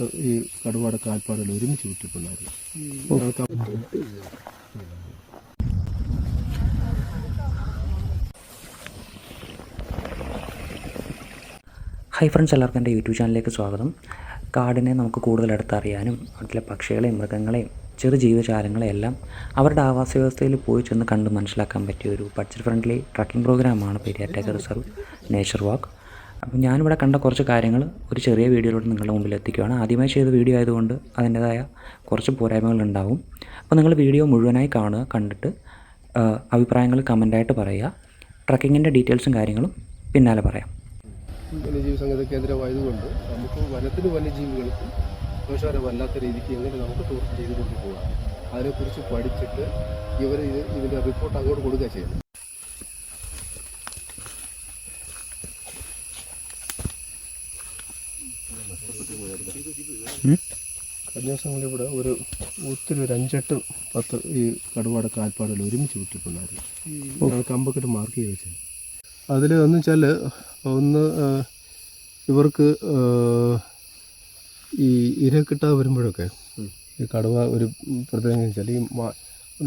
ഈ കടുവാട് കാൽപ്പാടുകൾ ഒരുമിച്ച് വിട്ടിട്ടുണ്ടായിരുന്നു ഹൈ ഫ്രണ്ട്സ് എല്ലാവർക്കും എന്റെ യൂട്യൂബ് ചാനലിലേക്ക് സ്വാഗതം. കാടിനെ നമുക്ക് കൂടുതൽ അടുത്തറിയാനും അതിലെ പക്ഷികളെയും മൃഗങ്ങളെയും ചെറു ജീവജാലങ്ങളെയെല്ലാം അവരുടെ ആവാസ വ്യവസ്ഥയിൽ പോയി ചെന്ന് കണ്ട് മനസ്സിലാക്കാൻ പറ്റിയ ഒരു ബഡ്ജറ്റ് ഫ്രണ്ട്ലി ട്രക്കിംഗ് പ്രോഗ്രാമാണ് പെരിയാർ റിസർവ് നേച്ചർ വാക്ക് അപ്പം ഞാനിവിടെ കണ്ട കുറച്ച് കാര്യങ്ങൾ ഒരു ചെറിയ വീഡിയോയിലൂടെ നിങ്ങളുടെ മുമ്പിൽ എത്തിക്കുകയാണ് ആദ്യമായി ചെയ്ത വീഡിയോ ആയതുകൊണ്ട് അതിന്റേതായ കുറച്ച് പോരായ്മകൾ ഉണ്ടാവും. അപ്പോൾ നിങ്ങൾ വീഡിയോ മുഴുവനായി കാണുക കണ്ടിട്ട് അഭിപ്രായങ്ങൾ കമന്റായിട്ട് പറയുക. ട്രക്കിങ്ങിന്റെ ഡീറ്റെയിൽസും കാര്യങ്ങളും പിന്നാലെ പറയാം. വന്യജീവി സങ്കേത കേന്ദ്രമായതുകൊണ്ട് നമുക്ക് വനത്തിന് വന്യജീവികൾക്കും ദോഷകരം വല്ലാത്ത രീതിക്ക് എങ്ങനെ നമുക്ക് ടൂറിസ്റ്റ് ചെയ്ത് കൊണ്ടുപോകാം അതിനെക്കുറിച്ച് പഠിച്ചിട്ട് ഇവർ ഇത് ഇതിന്റെ റിപ്പോർട്ട് അങ്ങോട്ട് കൊടുക്കുക ചെയ്യുന്നത്. കഴിഞ്ഞ ദിവസങ്ങളിൽ ഇവിടെ ഒരു ഒത്തിരി ഒരു അഞ്ചെട്ട് പത്ത് ഈ കടുവയുടെ കാൽപ്പാടുകൾ ഒരുമിച്ച് വിട്ടിട്ടുണ്ടായിരുന്നു. കമ്പക്കിട്ട് മാർക്ക് ചെയ്ത് വെച്ചത്. അതിൽ എന്ന് വെച്ചാൽ ഒന്ന് ഇവർക്ക് ഈ ഇര കിട്ടാതെ വരുമ്പോഴൊക്കെ ഈ കടുവ ഒരു പ്രത്യേകം വെച്ചാൽ ഈ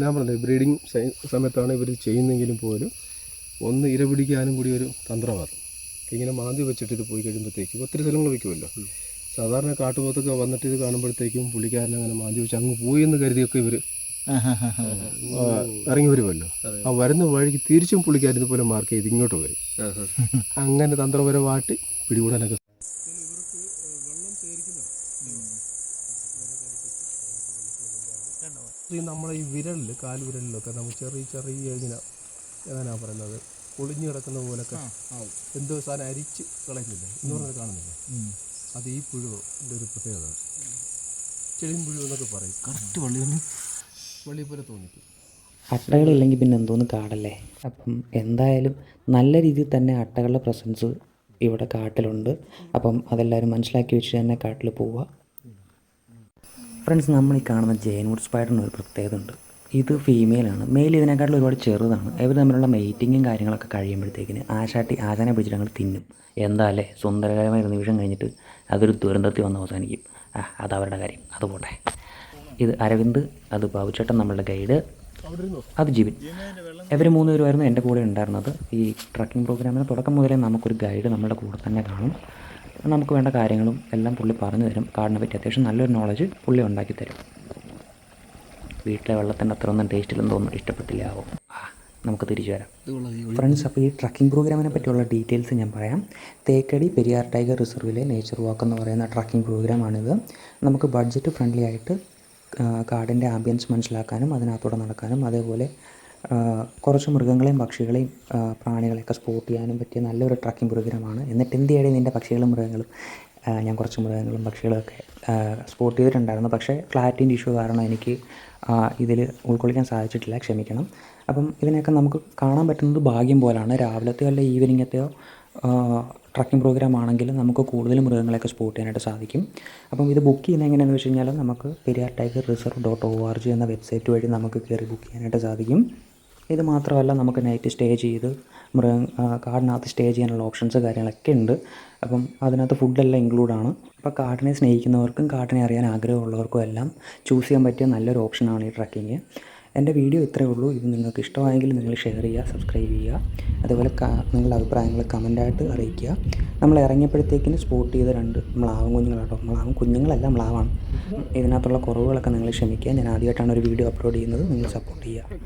ഞാൻ പറഞ്ഞത് ബ്രീഡിങ് സമയത്താണ് ഇവർ ചെയ്യുന്നെങ്കിലും പോലും ഒന്ന് ഇര പിടിക്കാനും കൂടി ഒരു തന്ത്രമാണ്. ഇങ്ങനെ മാന്തി വെച്ചിട്ട് ഇത് പോയി കഴിയുമ്പോഴത്തേക്കും ഒത്തിരി സ്ഥലങ്ങൾ വയ്ക്കുമല്ലോ സാധാരണ കാട്ടുപോത്തൊക്കെ വന്നിട്ട് ഇത് കാണുമ്പോഴത്തേക്കും പുള്ളിക്കാരൻ അങ്ങനെ മാന്തി വെച്ച് അങ്ങ് പോയി എന്ന് കരുതിയൊക്കെ ഇവർ ഇറങ്ങി വരുമല്ലോ. ആ വരുന്ന വഴിക്ക് തിരിച്ചും പുള്ളിക്കാരൻ ഇതുപോലെ മാർക്ക് ചെയ്ത് ഇങ്ങോട്ട് വരും. അങ്ങനെ തന്ത്രപരമായിട്ട് പിടികൂടാനൊക്കെ നമ്മളെ ഈ വിരലിൽ കാൽ വിരലിലൊക്കെ നമ്മൾ ചെറിയ ചെറിയ ഇങ്ങനെ ഏതാനാ പറയുന്നത്? ഒളിഞ്ഞു കിടക്കുന്ന പോലൊക്കെ എന്തോ സാധനം അരിച്ച് കളയുന്നില്ല? എന്ന് പറഞ്ഞത് കാണുന്നില്ല? അത് ഈ പുഴുവിന്റെ ഒരു പ്രത്യേകത. ചെളിയും പുഴു എന്നൊക്കെ പറയും. കറക്റ്റ് വള്ളി വള്ളി പോലെ തോന്നിക്കും. അട്ടകളില്ലെങ്കിൽ പിന്നെ എന്തോന്ന് കാടല്ലേ? അപ്പം എന്തായാലും നല്ല രീതിയിൽ തന്നെ അട്ടകളുടെ പ്രസൻസ് ഇവിടെ കാട്ടിലുണ്ട്. അപ്പം അതെല്ലാവരും മനസ്സിലാക്കി വെച്ച് തന്നെ കാട്ടിൽ പോവുക. ഫ്രണ്ട്സ് നമ്മൾ ഈ കാണുന്ന ജയൻവുഡ് സ്പൈഡറിന് ഒരു പ്രത്യേകത ഉണ്ട്. ഇത് ഫീമെയിലാണ് മെയിൽ ഇതിനെക്കാട്ടിൽ ഒരുപാട് ചെറുതാണ്. ഇവർ തമ്മിലുള്ള മീറ്റിങ്ങും കാര്യങ്ങളൊക്കെ കഴിയുമ്പോഴത്തേക്കിന് ആശാട്ടി ആശാനെ പിടിച്ചിട്ട് അങ്ങോട്ട് തിന്നും. എന്താ അല്ലേ? സുന്ദരകരമായ ഒരു നിമിഷം കഴിഞ്ഞിട്ട് അതൊരു ദുരന്തത്തിൽ വന്ന് അവസാനിക്കും. ആ അത് അവരുടെ കാര്യം. അത് പോട്ടെ. ഇത് അരവിന്ദ് അത് ബാബുച്ചേട്ടൻ നമ്മളുടെ ഗൈഡ് അത് ജീവൻ ഇവർ മൂന്ന് പേരുമായിരുന്നു എന്റെ കൂടെ ഉണ്ടായിരുന്നത്. ഈ ട്രക്കിംഗ് പ്രോഗ്രാമിന് തുടക്കം മുതലേ നമുക്കൊരു ഗൈഡ് നമ്മുടെ കൂടെ തന്നെ കാണും. നമുക്ക് വേണ്ട കാര്യങ്ങളും എല്ലാം പുള്ളി പറഞ്ഞു തരും. കാടിനെ പറ്റി അത്യാവശ്യം നല്ലൊരു നോളജ് പുള്ളി ഉണ്ടാക്കി തരും. വീട്ടിലെ വെള്ളത്തിന്റെ അത്ര ഒന്നും ടേസ്റ്റിലൊന്നും തോന്നുന്നു. ഇഷ്ടപ്പെട്ടില്ല. ആവും. നമുക്ക് തിരിച്ചു വരാം. ഫ്രണ്ട്സ് അപ്പോൾ ഈ ട്രക്കിംഗ് പ്രോഗ്രാമിനെ പറ്റിയുള്ള ഡീറ്റെയിൽസ് ഞാൻ പറയാം. തേക്കടി പെരിയാർ ടൈഗർ റിസർവിലെ നേച്ചർ വാക്ക് എന്ന് പറയുന്ന ട്രക്കിംഗ് പ്രോഗ്രാമാണിത് നമുക്ക് ബഡ്ജറ്റ് ഫ്രണ്ട്ലി ആയിട്ട് കാടിന്റെ ആംബിയൻസ് മനസ്സിലാക്കാനും അതിനകത്തൂടെ നടക്കാനും അതേപോലെ കുറച്ച് മൃഗങ്ങളെയും പക്ഷികളെയും പ്രാണികളെയൊക്കെ സ്പോട്ട് ചെയ്യാനും പറ്റിയ നല്ലൊരു ട്രക്കിംഗ് പ്രോഗ്രാമാണ് എന്നിട്ട് എന്ത് ചെയ്യണേ നിന്റെ പക്ഷികളും മൃഗങ്ങളും? ഞാൻ കുറച്ച് മൃഗങ്ങളും പക്ഷികളൊക്കെ സ്പോട്ട് ചെയ്തിട്ടുണ്ടായിരുന്നു. പക്ഷേ ക്ലാരിറ്റിന്റെ ഇഷ്യൂ കാരണം എനിക്ക് ഇതിൽ ഉൾക്കൊള്ളിക്കാൻ സാധിച്ചിട്ടില്ല. ക്ഷമിക്കണം. അപ്പം ഇതിനെയൊക്കെ നമുക്ക് കാണാൻ പറ്റുന്നത് ഭാഗ്യം പോലാണ്. രാവിലത്തെയോ അല്ല ഈവനിങ്ങത്തെയോ ട്രക്കിംഗ് പ്രോഗ്രാം ആണെങ്കിൽ നമുക്ക് കൂടുതൽ മൃഗങ്ങളെയൊക്കെ സ്പോട്ട് ചെയ്യാനായിട്ട് സാധിക്കും. അപ്പം ഇത് ബുക്ക് ചെയ്യുന്നത് എങ്ങനെയാണെന്ന് വെച്ച് കഴിഞ്ഞാൽ നമുക്ക് Periyar Tiger Reserve dot O R G എന്ന വെബ്സൈറ്റ് വഴി നമുക്ക് കയറി ബുക്ക് ചെയ്യാനായിട്ട് സാധിക്കും. ഇത് മാത്രമല്ല നമുക്ക് നൈറ്റ് സ്റ്റേ ചെയ്ത് മൃഗ കാടിനകത്ത് സ്റ്റേ ചെയ്യാനുള്ള ഓപ്ഷൻസ് കാര്യങ്ങളൊക്കെ ഉണ്ട്. അപ്പം അതിനകത്ത് ഫുഡെല്ലാം ഇൻക്ലൂഡാണ് അപ്പോൾ കാടിനെ സ്നേഹിക്കുന്നവർക്കും കാടിനെ അറിയാൻ ആഗ്രഹമുള്ളവർക്കും എല്ലാം ചൂസ് ചെയ്യാൻ പറ്റിയ നല്ലൊരു ഓപ്ഷനാണ് ഈ ട്രക്കിങ് എന്റെ വീഡിയോ ഇത്രയേ ഉള്ളൂ. ഇത് നിങ്ങൾക്ക് ഇഷ്ടമായെങ്കിൽ നിങ്ങൾ ഷെയർ ചെയ്യുക സബ്സ്ക്രൈബ് ചെയ്യുക. അതുപോലെ നിങ്ങളുടെ അഭിപ്രായങ്ങൾ കമന്റായിട്ട് അറിയിക്കുക. നമ്മൾ ഇറങ്ങിയപ്പോഴത്തേക്കിന് സ്പോട്ട് ചെയ്ത രണ്ട് മ്ലാവും കുഞ്ഞുങ്ങളാട്ടോ. മ്ലാവും കുഞ്ഞുങ്ങളല്ല മ്ലാവാണ്. ഇതിനകത്തുള്ള കുറവുകളൊക്കെ നിങ്ങൾ ക്ഷമിക്കുക. ഞാൻ ആദ്യമായിട്ടാണ് ഒരു വീഡിയോ അപ്ലോഡ് ചെയ്യുന്നത്. നിങ്ങൾ സപ്പോർട്ട് ചെയ്യുക.